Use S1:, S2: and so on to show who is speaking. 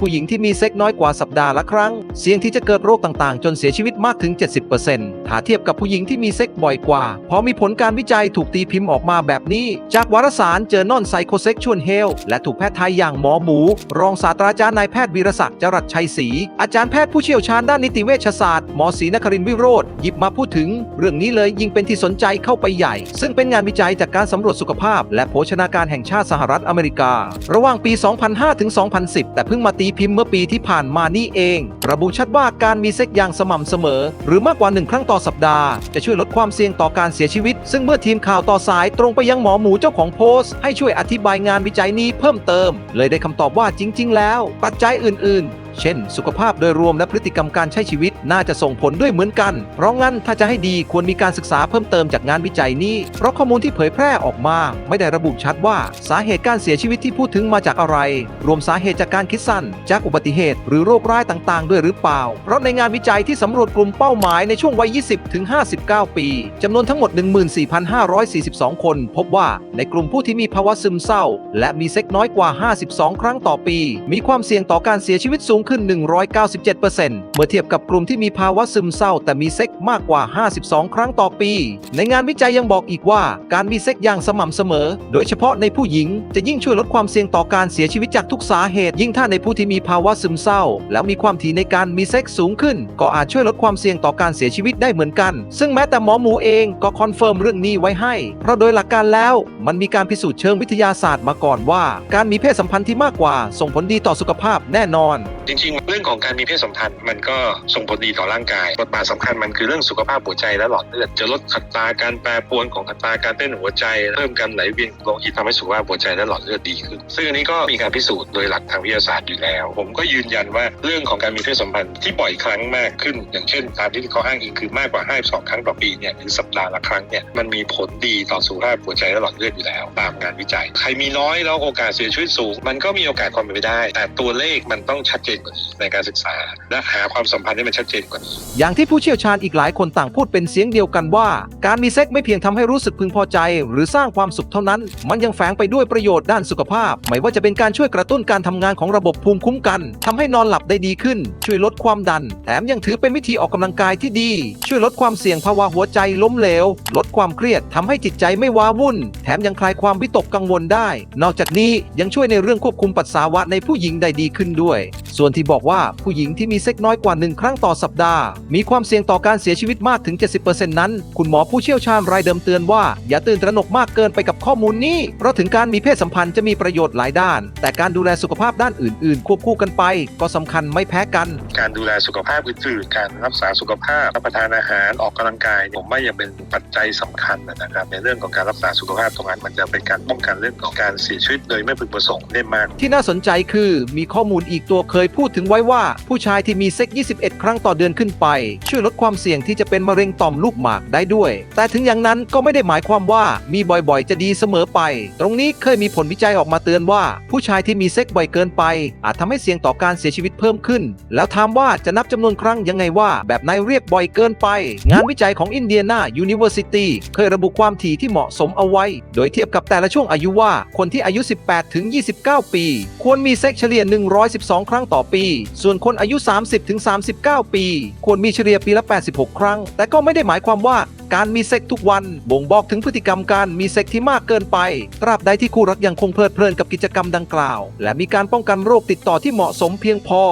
S1: ผู้หญิงที่มีเซ็กน้อยกว่าสัปดาห์ละครั้ง เสี่ยงที่จะเกิดโรคต่างๆ จนเสียชีวิตมากถึง 70%ถ้าเทียบกับผู้หญิงที่มีเซ็กบ่อยกว่า เพราะมีผลการวิจัยถูกตีพิมพ์ออกมาแบบนี้ จากวารสาร Journal Psychosexual Health และถูกแพทย์ไทยอย่างหมอหมู รองศาสตราจารย์นายแพทย์วีรศักดิ์จรัสชัยศรีอาจารย์แพทย์ผู้เชี่ยวชาญด้านนิติเวชศาสตร์หมอศรีนครินทร์วิโรธหยิบมาพูดถึง เรื่องนี้เลยยิ่งเป็นที่สนใจเข้าไปใหญ่ ซึ่งเป็นงานวิจัยจากการสำรวจสุขภาพ และโภชนาการแห่งชาติสหรัฐอเมริกา ระหว่างปี 2005 ถึง 2010 แต่เพิ่งมาตีพิมพ์เมื่อปีที่ผ่านมานี่เอง ระบุชัดว่าการมีเซ็กอย่างสม่ำเสมอ หรือมากกว่าหนึ่งครั้งต่อสัปดาห์ จะช่วยลดความเสี่ยงต่อการเสียชีวิต ซึ่งเมื่อทีมข่าวต่อสายตรงไปยังหมอหมูเจ้าของโพสต์ ให้ช่วยอธิบายงานวิจัยนี้เพิ่มเติม เลยได้คำตอบว่าจริง ๆ แล้ว ปัจจัยอื่น ๆ เช่น สุขภาพโดยรวมและพฤติกรรมการใช้ชีวิตน่าจะส่งผลด้วยเหมือนกัน เพราะงั้นถ้าจะให้ดีควรมีการศึกษาเพิ่มเติมจากงานวิจัยนี้ เพราะข้อมูลที่เผยแพร่ออกมา ไม่ได้ระบุชัดว่าสาเหตุการเสียชีวิตที่พูดถึงมาจากอะไร รวมสาเหตุจากการคิดสั้น จากอุบัติเหตุ หรือโรคร้ายต่างๆ ด้วยหรือเปล่า เพราะในงานวิจัยที่สำรวจกลุ่มเป้าหมายในช่วงวัย 20ถึง59 ปีจำนวนทั้งหมด 14,542 คน พบว่าในกลุ่มผู้ที่มีภาวะซึมเศร้า และมีเซ็กน้อยกว่า 52 ครั้งต่อปี มีความเสี่ยงต่อการเสียชีวิตสูงขึ้น 197%เมื่อเทียบกับกลุ่มที่มีภาวะซึมเศร้า แต่มีเซ็กมากกว่า 52 ครั้งต่อปี ในงานวิจัยยังบอกอีกว่า การมีเซ็กอย่างสม่ำเสมอ โดยเฉพาะในผู้หญิง จะยิ่งช่วยลดความเสี่ยงต่อการเสียชีวิตจากทุกสาเหตุ ยิ่งถ้าในผู้ที่มีภาวะซึมเศร้า แล้วมีความถี่ในการมีเซ็กสูงขึ้น ก็อาจช่วยลดความเสี่ยงต่อการเสียชีวิตได้เหมือนกัน ซึ่งแม้แต่หมอหมูเองก็คอนเฟิร์มเรื่องนี้ไว้ให้ เพราะโดยหลักการแล้ว มันมีการพิสูจน์เชิงวิทยาศาสตร์มาก่อนว่า การมีเพศสัมพันธ์ที่มากกว่า ส่งผลดีต่อสุขภาพแน่นอน
S2: จริงๆ เรื่องของการมีเพศสัมพันธ์มันก็ส่งผลดีต่อร่างกายบทบาทสำคัญมันคือเรื่องสุขภาพหัวใจและหลอดเลือดจะลดอัตราการแปรปรวนของอัตราการเต้นหัวใจเพิ่มการไหลเวียนโลหิตทำให้สุขภาพหัวใจและหลอดเลือดดีขึ้น ซึ่งอันนี้ก็มีการพิสูจน์โดยหลักทางวิทยาศาสตร์อยู่แล้ว ผมก็ยืนยันว่าเรื่องของการมีเพศสัมพันธ์ที่บ่อยครั้งมากขึ้น อย่างเช่น ตามที่เขาอ้างอิงคือมากกว่า52ครั้งต่อปีเนี่ยหรือสัปดาห์ละครั้งเนี่ยมันมีผลดีต่อสุขภาพหัวใจและหลอดเลือดอยู่แล้ว ตามงานวิจัย ใครมีน้อยแล้วโอกาสเสียชีวิตสูง มันก็มีโอกาสความเป็นไปได้ แต่ตัวเลขมันต้องชัดเจนกว่านี้ในการศึกษา และหาความสัมพันธ์ให้มันชัดเจนกว่านี้
S1: อย่างที่ผู้เชี่ยวชาญอีกหลายคนต่างพูดเป็นเสียงเดียวกันว่า การมีเซ็กไม่เพียงทำให้รู้สึกพึงพอใจ หรือสร้างความสุขเท่านั้น มันยังแฝงไปด้วยประโยชน์ด้านสุขภาพ ไม่ว่าจะเป็นการช่วยกระตุ้นการทำงานของระบบภูมิคุ้มกันทำให้นอนหลับได้ดีขึ้น ช่วยลดความดัน แถมยังถือเป็นวิธีออกกำลังกายที่ดี ช่วยลดความเสี่ยงภาวะหัวใจล้มเหลว ลดความเครียดทำให้จิตใจไม่ว้าวุ่น แถมยังคลายความวิตกกังวลได้ นอกจากนี้ยังช่วยในเรื่องควบคุมปัสสาวะในผู้หญิงได้ดีขึ้นด้วย ส่วนที่บอกว่าผู้หญิงที่มีเซ็กน้อยกว่าหนึ่งครั้งต่อสัปดาห์ มีความเสี่ยงต่อการเสียชีวิตมากถึง 70%นั้น คุณหมอผู้เชี่ยวชาญรายเดิมเตือนว่า อย่าตื่นตระหนกมากเกินไปกับข้อมูลนี้ เพราะถึงการมีเพศสัมพันธ์จะมีประโยชน์หลายด้าน แต่การดูแลสุขภาพด้านอื่น ๆ ควบคู่กันไป ก็สำคัญไม่แพ้กัน
S2: การดูแลสุขภาพอื่นๆการรักษาสุขภาพรับประทานอาหารออกกำลังกายผมว่ายังเป็นปัจจัยสำคัญนะครับในเรื่องของการรักษาสุขภาพตรงนั้นมันจะเป็นการป้องกันเรื่องของการเสียชีวิตโดยไม่พึงประสงค์ได้มาก
S1: ที่น่าสนใจคือมีข้อมูลอีกตัวเคยพูดถึงไว้ว่า ผู้ชายที่มีเซ็ก 21 ครั้งต่อเดือนขึ้นไป ช่วยลดความเสี่ยงที่จะเป็นมะเร็งต่อมลูกหมากได้ด้วย แต่ถึงอย่างนั้นก็ไม่ได้หมายความว่ามีบ่อยๆ จะดีเสมอไป ตรงนี้เคยมีผลวิจัยออกมาเตือนว่า ผู้ชายที่มีเซ็กบ่อยเกินไป อาจทำให้เสี่ยงต่อการเสียชีวิตเพิ่มขึ้น แล้วถามว่าจะนับจำนวนครั้งยังไงว่า แบบไหนเรียกบ่อยเกินไป งานวิจัยของอินเดียนายูนิเวอร์ซิตี้เคยระบุความถี่ที่เหมาะสมเอาไว้ โดยเทียบกับแต่ละช่วงอายุว่า คนที่อายุ 18 ถึง 29 ปี ควรมีเซ็กเฉลี่ย 112 ครั้งต่อปี ส่วนคนอายุ 30 ถึง 39 ปี ควรมีเฉลี่ยปีละ 86 ครั้ง แต่ก็ไม่ได้หมายความว่าการมีเซ็กทุกวันบ่งบอกถึงพฤติกรรมการมีเซ็กที่มากเกินไป ตราบใดที่คู่รักยังคงเพลิดเพลินกับกิจกรรมดังกล่าว และมีการป้องกันโรคติดต่อที่เหมาะสมเพียงพอ